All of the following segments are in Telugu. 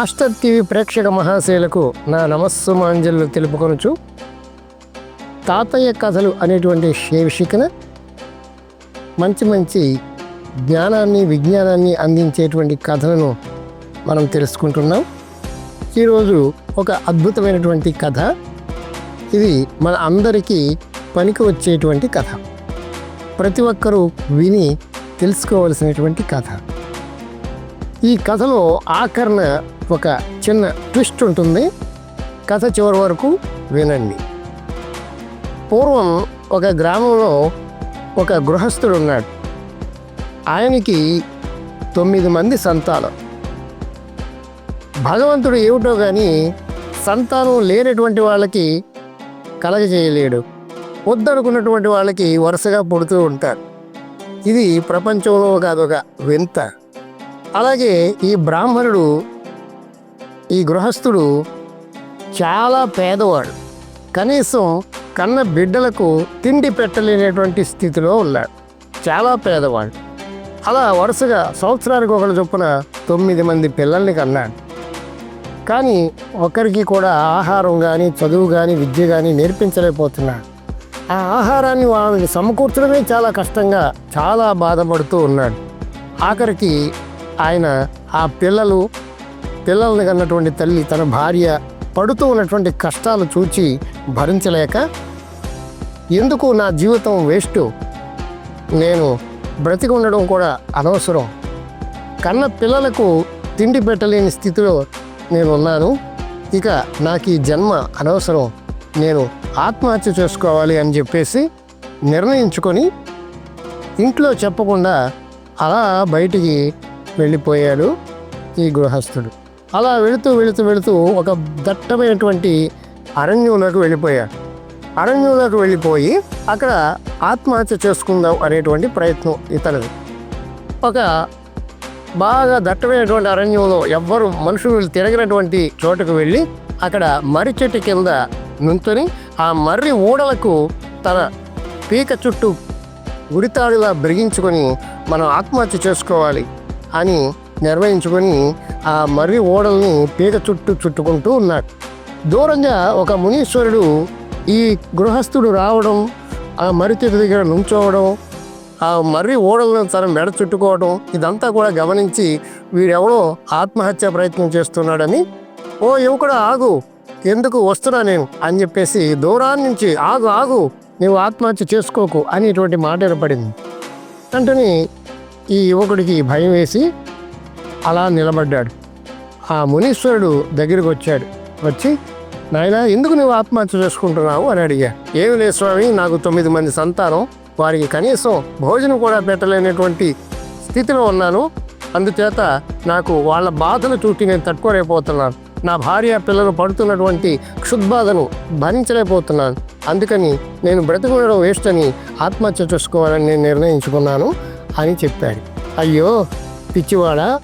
మాస్టర్ టీవీ ప్రేక్షక మహాశయులకు నా నమస్సుమాంజలు తెలుపుకొనుచు తాతయ్య కథలు అనేటువంటి శీర్షికన మంచి మంచి జ్ఞానాన్ని విజ్ఞానాన్ని అందించేటువంటి కథలను మనం తెలుసుకుంటున్నాం. ఈరోజు ఒక అద్భుతమైనటువంటి కథ. ఇది మన అందరికీ పనికి వచ్చేటువంటి కథ. ప్రతి ఒక్కరూ విని తెలుసుకోవలసినటువంటి కథ. ఈ కథలో ఆకర్ణ ఒక చిన్న ట్విస్ట్ ఉంటుంది. కథ చివరి వరకు వినండి. పూర్వం ఒక గ్రామంలో ఒక గృహస్థుడు ఉన్నాడు. ఆయనకి తొమ్మిది మంది సంతానం. భగవంతుడు ఏమిటో కానీ సంతానం లేనటువంటి వాళ్ళకి కలగజేయలేడు వద్దనుకున్నటువంటి వాళ్ళకి వరుసగా పుడుతూ ఉంటారు ఇది ప్రపంచంలో కాదొక వింత. అలాగే ఈ బ్రాహ్మణుడు ఈ గృహస్థుడు చాలా పేదవాడు. కనీసం కన్న బిడ్డలకు తిండి పెట్టలేనటువంటి స్థితిలో ఉన్నాడు. చాలా పేదవాడు. అలా వరుసగా సంవత్సరానికి ఒకరు చొప్పున తొమ్మిది మంది పిల్లల్ని కన్నాడు. కానీ ఒకరికి కూడా ఆహారం కానీ చదువు కానీ విద్య కానీ నేర్పించలేకపోతున్నాడు. ఆ ఆహారాన్ని వాళ్ళని సమకూర్చడమే చాలా కష్టంగా చాలా బాధపడుతూ ఉన్నాడు. ఆఖరికి ఆయన ఆ పిల్లలు పిల్లల్ని కన్నటువంటి తల్లి తన భార్య పడుతూ ఉన్నటువంటి కష్టాలు చూచి భరించలేక ఎందుకు నా జీవితం వేస్ట్ నేను బ్రతికి ఉండడం కూడా అనవసరం. కన్న పిల్లలకు తిండి పెట్టలేని స్థితిలో నేను ఉన్నాను ఇక నాకు ఈ జన్మ అనవసరం. నేను ఆత్మహత్య చేసుకోవాలి అని చెప్పేసి నిర్ణయించుకొని ఇంట్లో చెప్పకుండా అలా బయటికి వెళ్ళిపోయాడు ఈ గృహస్థుడు. అలా వెళుతూ వెళుతూ వెళుతూ ఒక దట్టమైనటువంటి అరణ్యంలోకి వెళ్ళిపోయాడు అరణ్యంలోకి వెళ్ళిపోయి అక్కడ ఆత్మహత్య చేసుకుందాం అనేటువంటి ప్రయత్నం ఇతనిది. ఒక బాగా దట్టమైనటువంటి అరణ్యంలో ఎవ్వరు మనుషులు తిరగినటువంటి చోటుకు వెళ్ళి అక్కడ మర్రి చెట్టు కింద నుంచుని ఆ మర్రి ఊడలకు తన పీక చుట్టూ ఉరితాడులా బిగించుకొని మనం ఆత్మహత్య చేసుకోవాలి అని నిర్వహించుకొని ఆ మర్రి ఓడల్ని పీక చుట్టూ చుట్టుకుంటూ ఉన్నాడు దూరంగా ఒక మునీశ్వరుడు ఈ గృహస్థుడు రావడం ఆ మర్రి దగ్గర నుంచోవడం ఆ మర్రి ఓడలను తన మెడ చుట్టుకోవడం ఇదంతా కూడా గమనించి వీడెవడో ఆత్మహత్య ప్రయత్నం చేస్తున్నాడని ఓ యువకుడు ఆగు! ఎందుకు వస్తున్నా నేను? అని చెప్పేసి దూరాన్ని నుంచి ఆగు ఆగు! నువ్వు ఆత్మహత్య చేసుకోకు అనేటువంటి మాట ఏర్పడింది వెంటనే ఈ యువకుడికి భయం వేసి అలా నిలబడ్డాడు. ఆ మునీశ్వరుడు దగ్గరికి వచ్చాడు. వచ్చి నాయన ఎందుకు నువ్వు ఆత్మహత్య చేసుకుంటున్నావు? అని అడిగా. ఏమి లేదు స్వామి నాకు తొమ్మిది మంది సంతానం. వారికి కనీసం భోజనం కూడా పెట్టలేనటువంటి స్థితిలో ఉన్నాను. అందుచేత నాకు వాళ్ళ బాధను చూసి నేను తట్టుకోలేకపోతున్నాను. నా భార్య పిల్లలు పడుతున్నటువంటి క్షుద్బాధను భరించలేకపోతున్నాను. అందుకని నేను బ్రతికుండడం వేస్ట్ అని ఆత్మహత్య చేసుకోవాలని నేను నిర్ణయించుకున్నాను అని చెప్పాడు. అయ్యో పిచ్చివాడా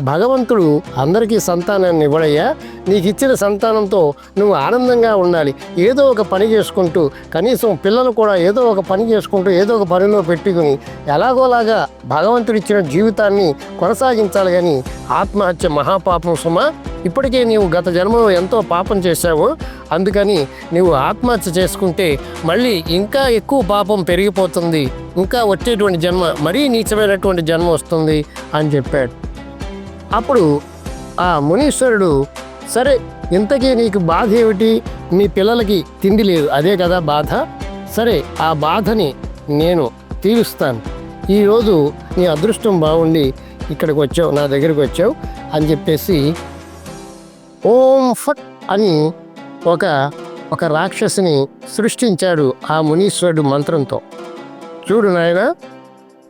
భగవంతుడు అందరికీ సంతానాన్ని ఇవ్వడయ్యా. నీకు ఇచ్చిన సంతానంతో నువ్వు ఆనందంగా ఉండాలి. ఏదో ఒక పని చేసుకుంటూ కనీసం పిల్లలు కూడా ఏదో ఒక పని చేసుకుంటూ ఏదో ఒక పనిలో పెట్టుకుని ఎలాగోలాగా భగవంతుడు ఇచ్చిన జీవితాన్ని కొనసాగించాలి కానీ ఆత్మహత్య మహాపాపం సుమ. ఇప్పటికే నీవు గత జన్మలో ఎంతో పాపం చేశావు. అందుకని నీవు ఆత్మహత్య చేసుకుంటే మళ్ళీ ఇంకా ఎక్కువ పాపం పెరిగిపోతుంది. ఇంకా వచ్చేటువంటి జన్మ మరీ నీచమైనటువంటి జన్మ వస్తుంది అని చెప్పాడు. అప్పుడు ఆ మునీశ్వరుడు సరే ఇంతకీ నీకు బాధ ఏమిటి? మీ పిల్లలకి తిండి లేదు అదే కదా బాధ? సరే ఆ బాధని నేను తీరుస్తాను. ఈరోజు నీ అదృష్టం బాగుండి ఇక్కడికి వచ్చావు నా దగ్గరికి వచ్చావు అని చెప్పేసి ఓం ఫట్ అని ఒక ఒక రాక్షసిని సృష్టించాడు ఆ మునీశ్వరుడు మంత్రంతో. చూడు నాయన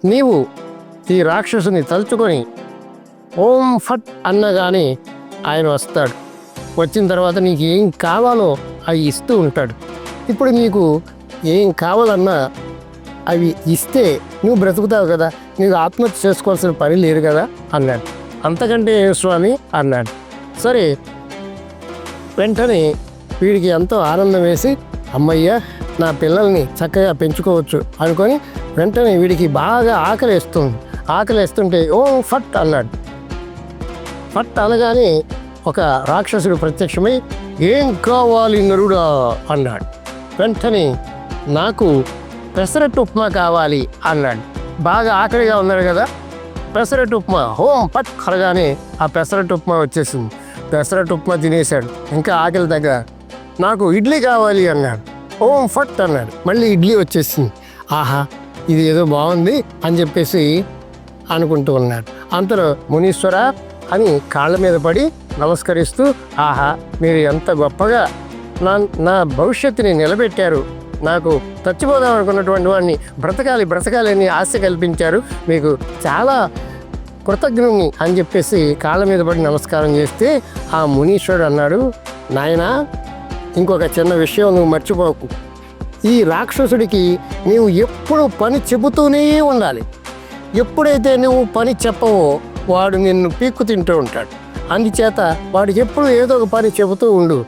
నీవు ఈ రాక్షసుని తలుచుకొని ఓం ఫట్ అన్నగానే ఆయన వస్తాడు. వచ్చిన తర్వాత నీకు ఏం కావాలో అవి ఇస్తూ ఉంటాడు. ఇప్పుడు నీకు ఏం కావాలన్నా అవి ఇస్తే నువ్వు బ్రతుకుతావు కదా నీకు ఆత్మహత్య చేసుకోవాల్సిన పని లేదు కదా అన్నాడు. అంతకంటే స్వామి అన్నాడు. సరే వెంటనే వీడికి ఎంతో ఆనందం వేసి అమ్మయ్య నా పిల్లల్ని చక్కగా పెంచుకోవచ్చు అనుకొని వెంటనే వీడికి బాగా ఆకలి వేస్తుంది ఆకలి వేస్తుంటే ఓ ఫట్ అన్నాడు. ఫట్ అనగానే ఒక రాక్షసుడు ప్రత్యక్షమై ఏం కావాలి నరుడా? అన్నాడు. వెంటనే నాకు పెసరట్టు ఉప్మా కావాలి అన్నాడు. బాగా ఆకలిగా ఉన్నాడు కదా? పెసరట్టు ఉప్మా. హోం పట్ అనగానే ఆ పెసరట్టు ఉప్మా వచ్చేసింది. పెసరట్టు ఉప్మా తినేశాడు. ఇంకా ఆకలి దగ్గర నాకు ఇడ్లీ కావాలి అన్నాడు. ఓం ఫట్ అన్నాడు. మళ్ళీ ఇడ్లీ వచ్చేసింది. ఆహా ఇది ఏదో బాగుంది అని చెప్పేసి అనుకుంటూ ఉన్నాడు. అంతలో మునీశ్వర అని కాళ్ళ మీద పడి నమస్కరిస్తూ ఆహా మీరు ఎంత గొప్పగా నా నా భవిష్యత్తుని నిలబెట్టారు. నాకు చచ్చిపోదాం అనుకున్నటువంటి వాడిని బ్రతకాలి బ్రతకాలి అని ఆశ కల్పించారు. మీకు చాలా కృతజ్ఞుని అని చెప్పేసి కాళ్ళ మీద పడి నమస్కారం చేస్తే ఆ మునీశ్వరుడు అన్నాడు నాయనా ఇంకొక చిన్న విషయం నువ్వు మర్చిపోకు. ఈ రాక్షసుడికి నీవు ఎప్పుడు పని చెబుతూనే ఉండాలి. ఎప్పుడైతే నువ్వు పని చెప్పవో వాడు నిన్ను పీక్కు తింటూ ఉంటాడు. అందుచేత వాడు ఎప్పుడు ఏదో ఒక పని చెబుతూ ఉండు.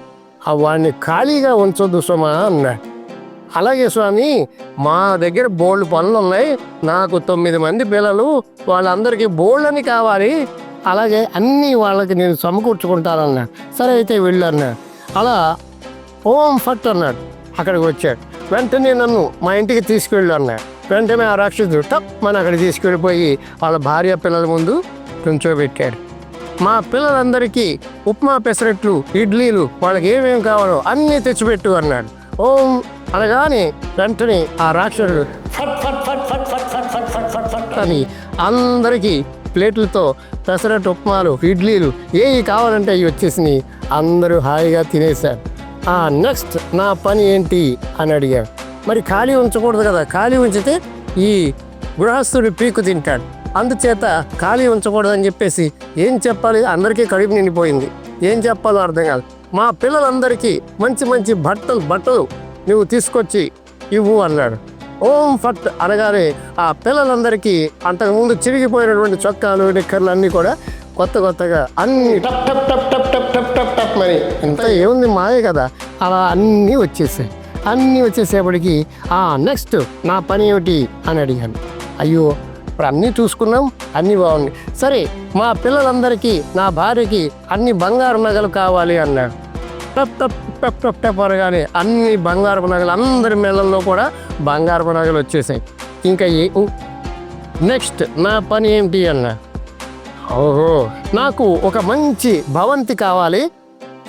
ఆ వాడిని ఖాళీగా ఉంచొద్దు సుమా అన్నాడు. అలాగే స్వామి మా దగ్గర బోల్డ్ పనులు ఉన్నాయి నాకు తొమ్మిది మంది పిల్లలు వాళ్ళందరికీ బోల్డ్ కావాలి. అలాగే అన్నీ వాళ్ళకి నేను సమకూర్చుకుంటానన్నాడు. సరే అయితే వెళ్ళు అన్నాడు. అలా ఓం ఫట్ అన్నాడు. అక్కడికి వచ్చాడు. వెంటనే నన్ను మా ఇంటికి తీసుకెళ్ళు అన్నాడు. వెంటనే ఆ రాక్షసుడు టప్ మన అక్కడ తీసుకెళ్ళిపోయి వాళ్ళ భార్య పిల్లల ముందు కూర్చోబెట్టాడు మా పిల్లలందరికీ ఉప్మా పెసరట్లు ఇడ్లీలు వాళ్ళకి ఏమేమి కావాలో అన్నీ తెచ్చిపెట్టు అన్నాడు ఓం అనగానే వెంటనే ఆ రాక్షసుడు ఫట్ ఫట్ ఫట్ ఫట్ ఫట్ ఫట్ ఫట్ ఫట్ ఫట్ ఫట్ అని అందరికీ ప్లేట్లతో పెసరట్టు ఉప్మాలు ఇడ్లీలు ఏవి కావాలంటే అవి వచ్చేసినాయి అందరూ హాయిగా తినేశారు ఆ నెక్స్ట్ నా పని ఏంటి అని అడిగాడు మరి ఖాళీ ఉంచకూడదు కదా ఖాళీ ఉంచితే ఈ గృహస్థుడు పీకు తింటాడు అందుచేత ఖాళీ ఉంచకూడదని చెప్పేసి ఏం చెప్పాలి? అందరికీ కడుపు నిండిపోయింది. ఏం చెప్పాలో అర్థం కాదు. మా పిల్లలందరికీ మంచి మంచి బట్టలు బట్టలు నువ్వు తీసుకొచ్చి ఇవ్వు అన్నాడు. ఓం ఫట్ అనగానే ఆ పిల్లలందరికీ అంతకుముందు చిరిగిపోయినటువంటి చొక్కాలు నిక్కర్లు అన్నీ కూడా కొత్త కొత్తగా అన్ని టప్ టప్ టప్ టప్ టప్ టప్ టప్ టప్ మరి ఇంత ఏముంది మాయే కదా? అలా అన్నీ వచ్చేసాయి. అన్నీ వచ్చేసేపటికి ఆ నెక్స్ట్ నా పని ఏమిటి? అని అడిగాను. అయ్యో ఇప్పుడు అన్నీ చూసుకున్నాం అన్నీ బాగుంది. సరే మా పిల్లలందరికీ నా భార్యకి అన్ని బంగారు నగలు కావాలి అన్నాడు. టప్ టప్ టప్ టప్ టప్ అనగానే అన్ని బంగారపు నగలు అందరి మెళ్ళల్లో కూడా బంగారపు నగలు వచ్చేసాయి. ఇంకా ఏ నెక్స్ట్ నా పని ఏంటి అన్నా? ఓహో నాకు ఒక మంచి భవంతి కావాలి.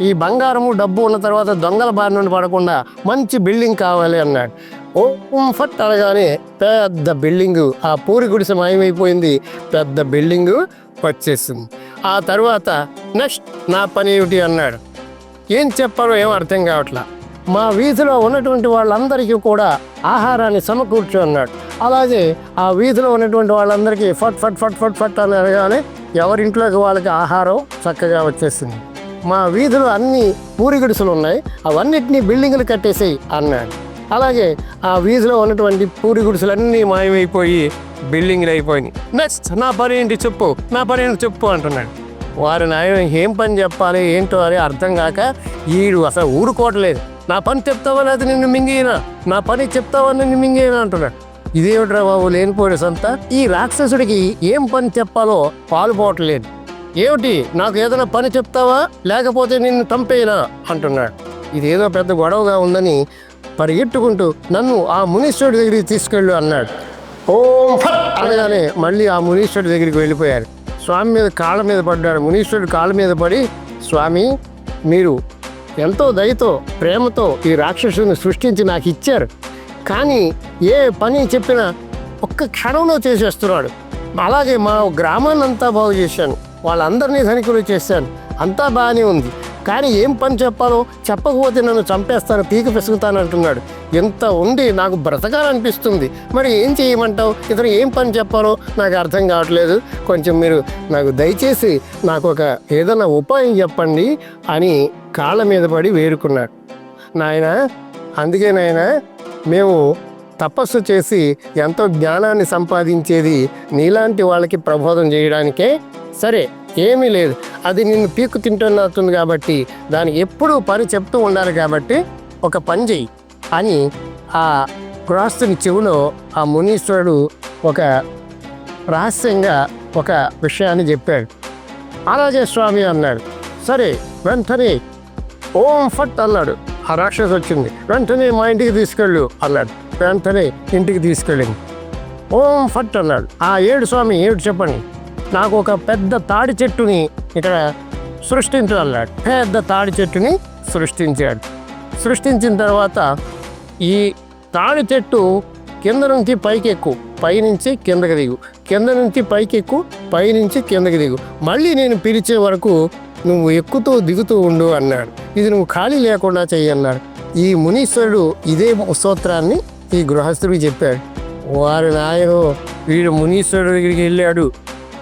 ఈ బంగారము డబ్బు ఉన్న తర్వాత దొంగల బారి నుండి పడకుండా మంచి బిల్డింగ్ కావాలి అన్నాడు. ఓ ఫట్ అనగానే పెద్ద బిల్డింగు. ఆ పూరి గుడిసె మాయమైపోయింది. పెద్ద బిల్డింగు వచ్చేసింది. ఆ తర్వాత నెక్స్ట్ నా పని ఏమిటి అన్నాడు. ఏం చెప్పాలో ఏం అర్థం కావట్లా. మా వీధిలో ఉన్నటువంటి వాళ్ళందరికీ కూడా ఆహారాన్ని సమకూర్చు అన్నాడు. అలాగే ఆ వీధిలో ఉన్నటువంటి వాళ్ళందరికీ ఫట్ ఫట్ ఫట్ ఫట్ ఫట్ అని అనగానే ఎవరింట్లోకి వాళ్ళకి ఆహారం చక్కగా వచ్చేసింది. మా వీధిలో అన్ని పూరిగుడిసెలు ఉన్నాయి. అవన్నిటినీ బిల్డింగులు కట్టేసేయి అన్నాడు. అలాగే ఆ వీధిలో ఉన్నటువంటి పూరి గుడిసెలన్నీ మాయమైపోయి బిల్డింగ్లు అయిపోయినాయి. నెక్స్ట్ నా పని ఏంటి చెప్పు నా పని ఏంటి చెప్పు అంటున్నాడు. వారి నాయన ఏం పని చెప్పాలి ఏంటో అని అర్థం కాక ఈడు అసలు ఊరుకోవట్లేదు. నా పని చెప్తావా లేదా నిన్ను మింగేనా? నా పని చెప్తావా నిన్ను మింగేనా అంటున్నాడు. ఇదేమిట్రా బాబు లేనిపోయే సంత? ఈ రాక్షసుడికి ఏం పని చెప్పాలో పాలుపోవట్లేదు ఏమిటి నాకు ఏదైనా పని చెప్తావా? లేకపోతే నిన్ను చంపేనా? అంటున్నాడు. ఇదేదో పెద్ద గొడవగా ఉందని పరిగెట్టుకుంటూ నన్ను ఆ మునీశ్వరుడి దగ్గరికి తీసుకెళ్ళు అన్నాడు. ఓం ఫట్ అనగానే మళ్ళీ ఆ మునీశ్వరుడి దగ్గరికి వెళ్ళిపోయారు. స్వామి మీద కాళ్ళ మీద పడ్డాడు. మునీశ్వరుడు కాళ్ళ మీద పడి స్వామి మీరు ఎంతో దయతో ప్రేమతో ఈ రాక్షసుని సృష్టించి నాకు ఇచ్చారు. కానీ ఏ పని చెప్పినా ఒక్క క్షణంలో చేసేస్తున్నాడు. అలాగే మా గ్రామాన్ని అంతా బాగు చేశాను. వాళ్ళందరినీ ధనికులు చేశాను. అంతా బాగానే ఉంది. కానీ ఏం పని చెప్పాలో చెప్పకపోతే నన్ను చంపేస్తాను పీక పిసుకుతాను అంటున్నాడు. ఎంత ఉండి నాకు బ్రతకాలనిపిస్తుంది. మరి ఏం చేయమంటావు? ఇతను ఏం పని చెప్పాలో నాకు అర్థం కావట్లేదు. కొంచెం మీరు నాకు దయచేసి నాకు ఒక ఏదైనా ఉపాయం చెప్పండి అని కాళ్ళ మీద పడి వేరుకున్నాడు నాయన అందుకే నాయన మేము తపస్సు చేసి ఎంతో జ్ఞానాన్ని సంపాదించేది నీలాంటి వాళ్ళకి ప్రబోధం చేయడానికే. సరే. ఏమీ లేదు. అది నిన్ను పీక్కు తింటున్నట్టుంది కాబట్టి దాన్ని ఎప్పుడూ పని చెప్తూ ఉండాలి కాబట్టి ఒక పని చెయ్యి అని ఆ గృహస్థుని చెవిలో ఆ మునీశ్వరుడు ఒక రహస్యంగా ఒక విషయాన్ని చెప్పాడు. అలాగే స్వామి అన్నాడు. సరే వెంటనే ఓం ఫట్ అన్నాడు. ఆ రాక్షసు వచ్చింది. వెంటనే మా ఇంటికి తీసుకెళ్ళు అన్నాడు. వెంటనే ఇంటికి తీసుకెళ్ళింది. ఓం ఫట్ అన్నాడు. ఆ ఏడు స్వామి ఏడు చెప్పండి? నాకు ఒక పెద్ద తాడి చెట్టుని ఇక్కడ సృష్టించు పెద్ద తాడి చెట్టుని సృష్టించాడు. సృష్టించిన తర్వాత ఈ తాడి చెట్టు కింద నుంచి పైకి ఎక్కువ పైనుంచి కిందకి దిగు. కింద నుంచి పైకి ఎక్కువ పైనుంచి కిందకి దిగు. మళ్ళీ నేను పిలిచే వరకు నువ్వు ఎక్కుతూ దిగుతూ ఉండు అన్నాడు. ఇది నువ్వు ఖాళీ లేకుండా చేయన్నాడు అన్నాడు. ఈ మునీశ్వరుడు ఇదే స్తోత్రాన్ని ఈ గృహస్థుడికి చెప్పాడు. వారి నాయను వీడు మునీశ్వరుడు దగ్గరికి వెళ్ళాడు.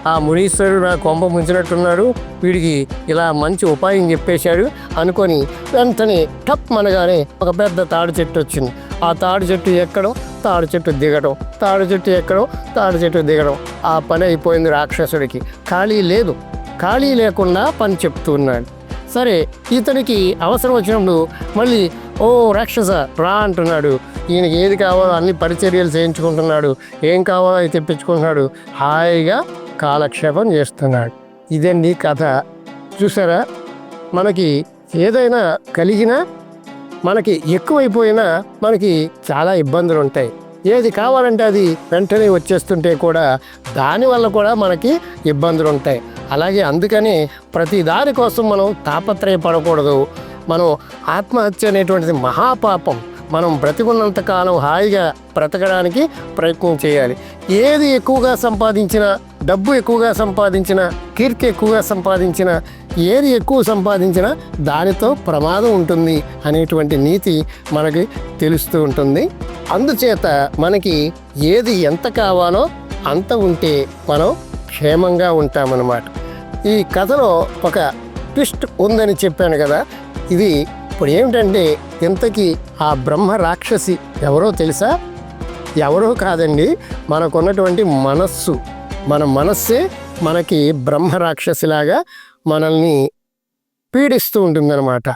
ఆ మునీశ్వరుడు నా కొంప ముంచినట్టున్నాడు. వీడికి ఇలా మంచి ఉపాయం చెప్పేశాడు అనుకొని వెంటనే టప్ అనగానే ఒక పెద్ద తాడి చెట్టు వచ్చింది. ఆ తాడి చెట్టు ఎక్కడం తాడి చెట్టు దిగడం తాడి చెట్టు ఎక్కడం తాడి చెట్టు దిగడం ఆ పని అయిపోయింది రాక్షసుడికి. ఖాళీ లేదు ఖాళీ లేకుండా పని చెప్తున్నాడు. సరే ఇతనికి అవసరం వచ్చినప్పుడు మళ్ళీ ఓ రాక్షస రా అంటున్నాడు. ఈయనకి ఏది కావాలో అన్ని పరిచర్యలు చేయించుకుంటున్నాడు. ఏం కావాలో అది తెప్పించుకుంటున్నాడు. హాయిగా కాలక్షేపం చేస్తున్నాడు. ఇదండి కథ. చూసారా? మనకి ఏదైనా కలిగినా మనకి ఎక్కువైపోయినా మనకి చాలా ఇబ్బందులు ఉంటాయి ఏది కావాలంటే అది వెంటనే వచ్చేస్తుంటే కూడా దానివల్ల కూడా మనకి ఇబ్బందులు ఉంటాయి అలాగే అందుకని ప్రతి దాని కోసం మనం తాపత్రయపడకూడదు. మనం ఆత్మహత్య అనేటువంటిది మహాపాపం. మనం బ్రతికున్నంత కాలం హాయిగా బ్రతకడానికి ప్రయత్నం చేయాలి. ఏది ఎక్కువగా సంపాదించినా డబ్బు ఎక్కువగా సంపాదించిన కీర్తి ఎక్కువగా సంపాదించిన ఏది ఎక్కువ సంపాదించినా దానితో ప్రమాదం ఉంటుంది అనేటువంటి నీతి మనకి తెలుస్తూ ఉంటుంది. అందుచేత మనకి ఏది ఎంత కావాలో అంత ఉంటే మనం క్షేమంగా ఉంటామన్నమాట. ఈ కథలో ఒక ట్విస్ట్ ఉందని చెప్పాను కదా ఇది ఇప్పుడు ఏమిటంటే ఇంతకీ ఆ బ్రహ్మ రాక్షసి ఎవరో తెలుసా? ఎవరో కాదండి మనకున్నటువంటి మనస్సు. మన మనస్సే మనకి బ్రహ్మ రాక్షసిలాగా మనల్ని పీడిస్తూ ఉంటుందన్నమాట.